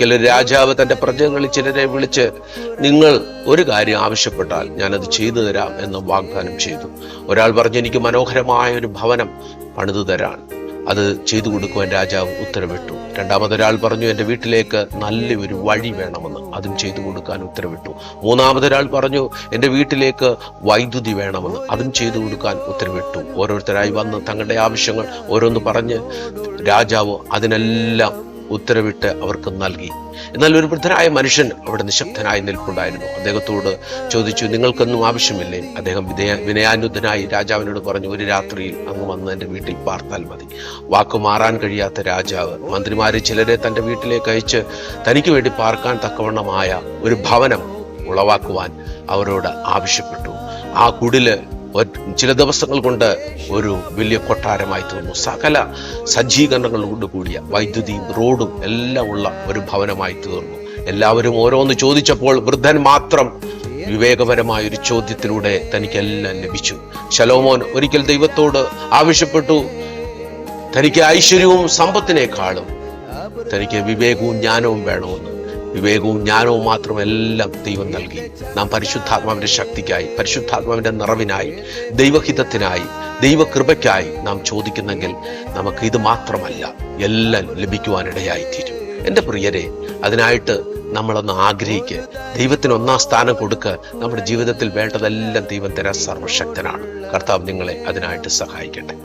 ഒരിക്കലും രാജാവ് തന്റെ പ്രജകളിൽ ചിലരെ വിളിച്ച് നിങ്ങൾ ഒരു കാര്യം ആവശ്യപ്പെട്ടാൽ ഞാനത് ചെയ്തു തരാം എന്ന് വാഗ്ദാനം ചെയ്തു. ഒരാൾ പറഞ്ഞു എനിക്ക് മനോഹരമായ ഒരു ഭവനം പണിതു തരാൻ. അത് ചെയ്തു കൊടുക്കുവാൻ രാജാവ് ഉത്തരവിട്ടു. രണ്ടാമതൊരാൾ പറഞ്ഞു എന്റെ വീട്ടിലേക്ക് നല്ലൊരു വഴി വേണമെന്ന്. അതും ചെയ്തു കൊടുക്കാൻ ഉത്തരവിട്ടു. മൂന്നാമതൊരാൾ പറഞ്ഞു എന്റെ വീട്ടിലേക്ക് വൈദ്യുതി വേണമെന്ന്. അതും ചെയ്തു കൊടുക്കാൻ ഉത്തരവിട്ടു. ഓരോരുത്തരായി വന്ന് തങ്ങളുടെ ആവശ്യങ്ങൾ ഓരോന്ന് പറഞ്ഞ് രാജാവ് അതിനെല്ലാം ഉത്തരവിട്ട് അവർക്ക് നൽകി. എന്നാൽ ഒരു വൃദ്ധനായ മനുഷ്യൻ അവിടെ നിശബ്ദനായി നിൽപ്പുണ്ടായിരുന്നു. അദ്ദേഹത്തോട് ചോദിച്ചു നിങ്ങൾക്കൊന്നും ആവശ്യമില്ലേ? അദ്ദേഹം വിനയ വിനയാനുദ്ധനായി രാജാവിനോട് പറഞ്ഞു ഒരു രാത്രിയിൽ അങ്ങ് വന്ന് എന്റെ വീട്ടിൽ പാർത്താൽ മതി. വാക്കു മാറാൻ കഴിയാത്ത രാജാവ് മന്ത്രിമാരെ ചിലരെ തന്റെ വീട്ടിലേക്ക് അയച്ച് തനിക്ക് വേണ്ടി പാർക്കാൻ തക്കവണ്ണമായ ഒരു ഭവനം ഉളവാക്കുവാൻ അവരോട് ആവശ്യപ്പെട്ടു. ആ കുടിൽ ചില ദിവസങ്ങൾ കൊണ്ട് ഒരു വലിയ കൊട്ടാരമായി തീർന്നു. സകല സജ്ജീകരണങ്ങളോട് കൂടിയ വൈദ്യുതിയും റോഡും എല്ലാം ഉള്ള ഒരു ഭവനമായി തീർന്നു. എല്ലാവരും ഓരോന്ന് ചോദിച്ചപ്പോൾ വൃദ്ധൻ മാത്രം വിവേകപരമായ ഒരു ചോദ്യത്തിലൂടെ തനിക്കെല്ലാം ലഭിച്ചു. ശലോമോൻ ഒരിക്കൽ ദൈവത്തോട് ആവശ്യപ്പെട്ടു. തനിക്ക് ഐശ്വര്യവും സമ്പത്തിനേക്കാളും തനിക്ക് വിവേകവും ജ്ഞാനവും വേണമെന്ന്. വിവേകവും ജ്ഞാനവും മാത്രം എല്ലാം ദൈവം നൽകി. നാം പരിശുദ്ധാത്മാവിന്റെ ശക്തിക്കായി പരിശുദ്ധാത്മാവിന്റെ നിറവിനായി ദൈവഹിതത്തിനായി ദൈവകൃപയ്ക്കായി നാം ചോദിക്കുന്നെങ്കിൽ നമുക്ക് ഇത് മാത്രമല്ല എല്ലാം ലഭിക്കുവാനിടയായിത്തീരും. എന്റെ പ്രിയരെ അതിനായിട്ട് നമ്മളൊന്ന് ആഗ്രഹിക്കുക ദൈവത്തിന് ഒന്നാം സ്ഥാനം കൊടുക്കുക നമ്മുടെ ജീവിതത്തിൽ വേണ്ടതെല്ലാം ദൈവം തരാൻ സർവശക്തനാണ്. കർത്താവ് നിങ്ങളെ അതിനായിട്ട് സഹായിക്കട്ടെ.